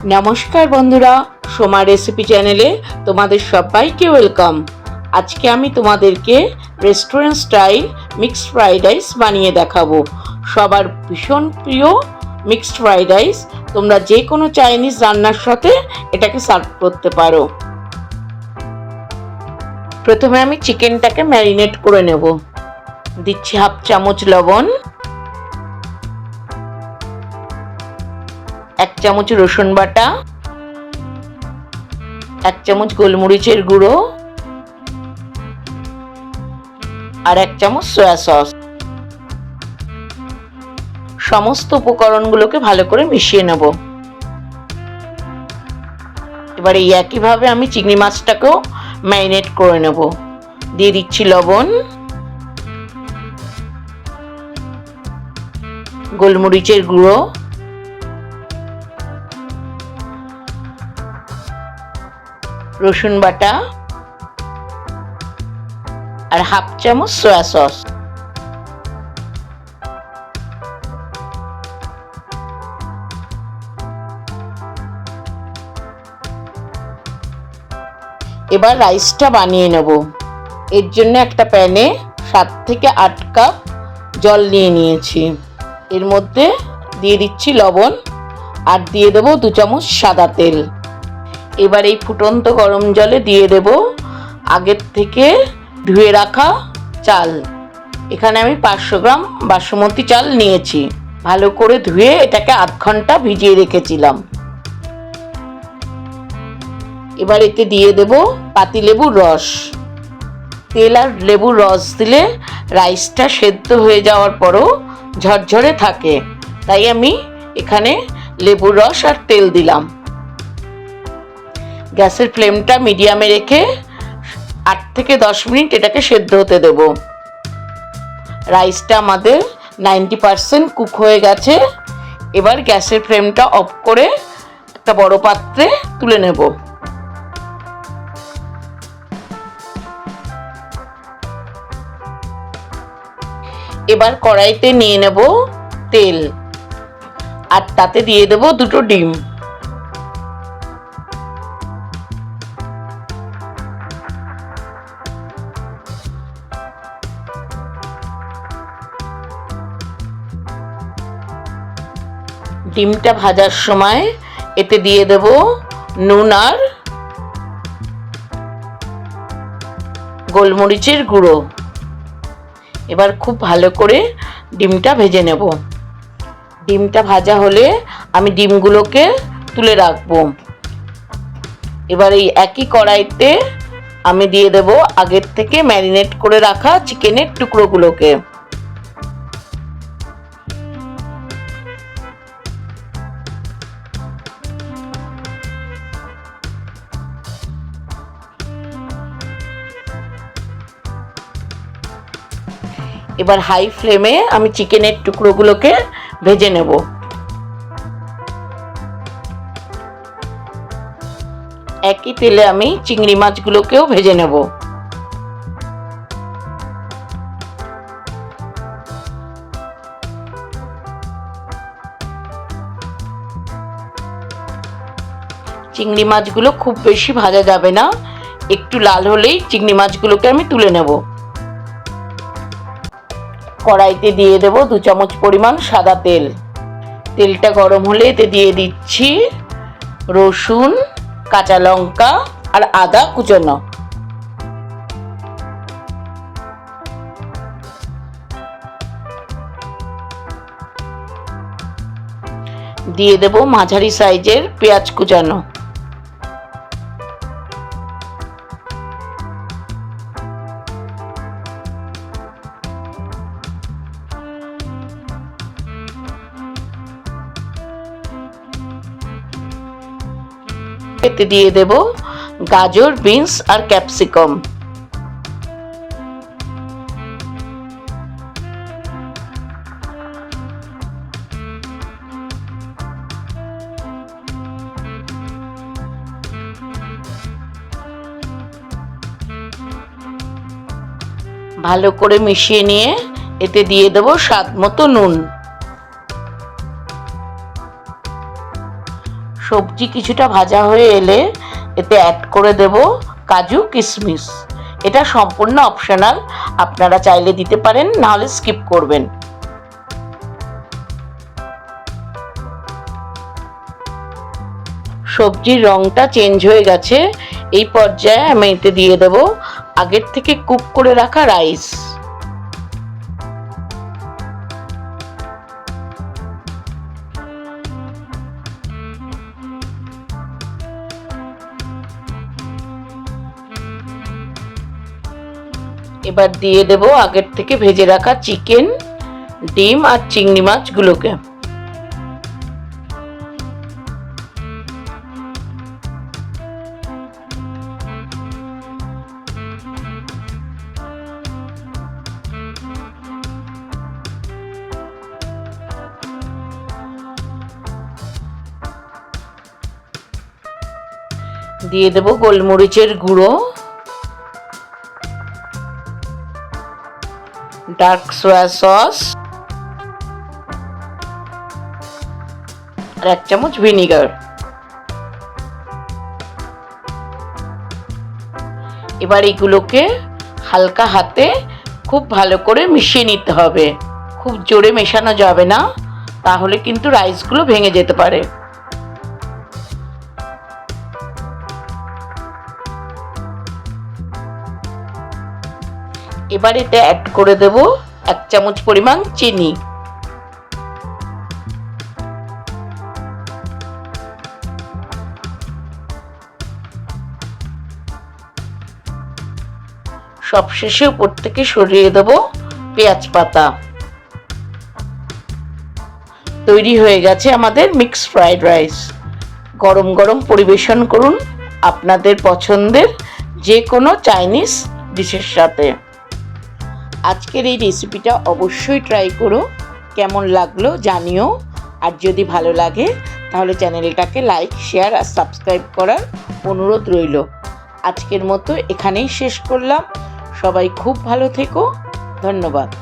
নমস্কার বন্ধুরা, সোমা রেসিপি চ্যানেলে তোমাদের সবাইকে ওয়েলকাম আজকে আমি তোমাদেরকে restaurant style mixed fried rice বানিয়ে দেখাবো। সবার ভীষণ প্রিয় মিক্সড ফ্রাইড রাইস তোমরা যে কোনো চাইনিজ রান্নার সাথে এটাকে সার্ভ করতে পারো। প্রথমে আমি চিকেনটাকে ম্যারিনেট করে নেব। দিচ্ছি হাফ চামচ লবণ। এক চামচ রসুন বাটা, এক চামচ গোলমরিচের গুঁড়ো আর এক চামচ সয়া সস। সমস্ত উপকরণগুলোকে ভালো করে মিশিয়ে নেব। এবার এই একইভাবে আমি চিংড়ি মাছটাকেও ম্যারিনেট করে নেব। দিয়ে দিচ্ছি লবণ, গোলমরিচের গুঁড়ো রসুন বাটা আর হাফ চামচ সয়া সস। এবার রাইসটা বানিয়ে নেব। এর জন্য একটা প্যানে সাত থেকে আট কাপ জল নিয়ে নিয়েছি। এর মধ্যে দিয়ে দিচ্ছি লবণ আর দিয়ে দেবো দু চামচ সাদা তেল। এবার এই ফুটন্ত গরম জলে দিয়ে দেব আগের থেকে ধুয়ে রাখা চাল। এখানে আমি পাঁচশো গ্রাম বাসমতি চাল নিয়েছি। ভালো করে ধুয়ে এটাকে আধ ঘণ্টা ভিজিয়ে রেখেছিলাম। এবার এতে দিয়ে দেব পাতিলেবুর রস। তেল আর লেবুর রস দিলে রাইসটা সেদ্ধ হয়ে যাওয়ার পরও ঝরঝরে থাকে। তাই আমি এখানে লেবুর রস আর তেল দিলাম। গ্যাসের ফ্লেমটা মিডিয়ামে রেখে আট থেকে দশ মিনিট এটাকে সেদ্ধ হতে দেব। রাইসটা আমাদের নাইনটি পারসেন্ট কুক হয়ে গেছে। এবার গ্যাসের ফ্লেমটা অফ করে একটা বড় পাত্রে তুলে নেব। এবার কড়াইতে নিয়ে নেব তেল। আর তাতে দিয়ে দেব দুটো ডিম। ডিমটা ভাজার সময় এতে দিয়ে দেব নুন আর গোলমরিচের গুঁড়ো। এবার খুব ভালো করে ডিমটা ভেজে নেব। ডিমটা ভাজা হলে আমি ডিমগুলোকে তুলে রাখব। এবার এই একই কড়াইতে আমি দিয়ে দেব আগের থেকে ম্যারিনেট করে রাখা চিকেনের টুকরোগুলোকে। এবার হাই ফ্লেমে আমি চিকেনের টুকরোগুলোকে ভেজে নেব। একই তেলে আমি চিংড়ি মাছগুলোকেও ভেজে নেব। চিংড়ি মাছগুলো খুব বেশি ভাজা যাবে না। একটু লাল হলেই চিংড়ি মাছগুলোকে আমি তুলে নেব। কড়াইতে দিয়ে দেব দু চামচ পরিমাণ সাদা তেল। তেলটা গরম হলে এতে দিয়ে দিচ্ছি রসুন, কাঁচা লঙ্কা আর আদা কুচনো। দিয়ে দেব মাঝারি সাইজের পেঁয়াজ কুচানো। এতে দিয়ে দেব গাজর, বিনস আর ক্যাপসিকাম। ভালো করে মিশিয়ে নিয়ে এতে দিয়ে দেব স্বাদ মতো নুন। সবজি কিছুটা ভাজা হয়ে এলে এতে অ্যাড করে দেব কাজু কিশমিশ এটা সম্পূর্ণ অপশনাল আপনারা চাইলে দিতে পারেন, নাহলে স্কিপ করবেন। সবজির রংটা চেঞ্জ হয়ে গেছে, এই পর্যায়ে আমি এতে দিয়ে দেব আগের থেকে কুক করে রাখা রাইস এবার দিয়ে দেব আগের থেকে ভেজে রাখা চিকেন, ডিম আর চিংড়ি মাছগুলোকে। দিয়ে দেব গোলমরিচের গুঁড়ো। ডার্ক সোয়া সস আর এক চামচ ভিনিগার। এবার এগুলোকে হালকা হাতে খুব ভালো করে মিশিয়ে নিতে হবে। খুব জোরে মেশানো যাবে না, তাহলে কিন্তু রাইসগুলো ভেঙে যেতে পারে। এবার এটা অ্যাড করে দেব এক চামচ পরিমাণ চিনি। সবশেষে উপর থেকে সরিয়ে দেব পেঁয়াজ পাতা। তৈরি হয়ে গেছে আমাদের মিক্স ফ্রাইড রাইস গরম গরম পরিবেশন করুন আপনাদের পছন্দের যে কোনো চাইনিজ ডিশের সাথে। আজকের এই রেসিপিটা অবশ্যই ট্রাই করো। কেমন লাগল জানিও। আর যদি ভালো লাগে, তাহলে চ্যানেলটাকে লাইক শেয়ার আর সাবস্ক্রাইব করার অনুরোধ রইল। আজকের মতো এখানেই শেষ করলাম। সবাই খুব ভালো থেকো। ধন্যবাদ।